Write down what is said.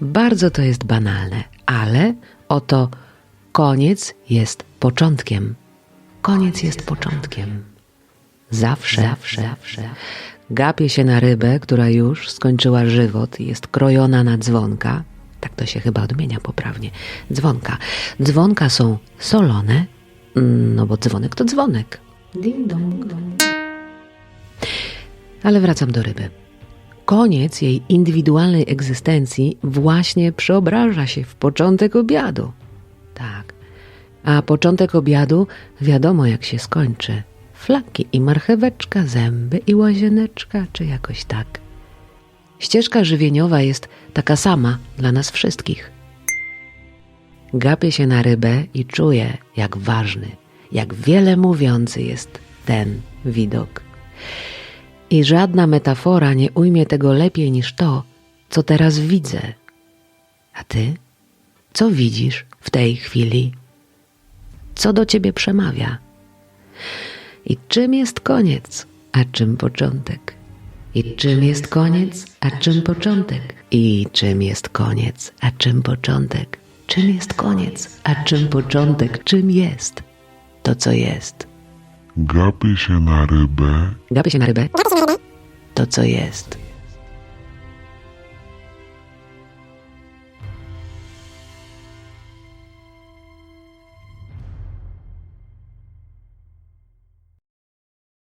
Bardzo to jest banalne, ale oto koniec jest początkiem. Koniec jest początkiem. Zawsze, zawsze, zawsze. Gapię się na rybę, która już skończyła żywot i jest krojona na dzwonka. Tak to się chyba odmienia poprawnie. Dzwonka. Dzwonka są solone, no bo dzwonek to dzwonek. Ding dong dong. Ale wracam do ryby. Koniec jej indywidualnej egzystencji właśnie przeobraża się w początek obiadu. Tak. A początek obiadu wiadomo jak się skończy. Flaki i marcheweczka, zęby i łazieneczka, czy jakoś tak. Ścieżka żywieniowa jest taka sama dla nas wszystkich. Gapię się na rybę i czuję, jak ważny, jak wiele mówiący jest ten widok. I żadna metafora nie ujmie tego lepiej niż to, co teraz widzę. A ty? Co widzisz w tej chwili? Co do ciebie przemawia? I czym jest koniec, a czym początek? I czym jest koniec, a czym początek? I czym jest koniec, a czym początek? Czym jest koniec, a czym początek? Czym jest to, co jest? Gapię się na rybę Gapię się na rybę. To, co jest.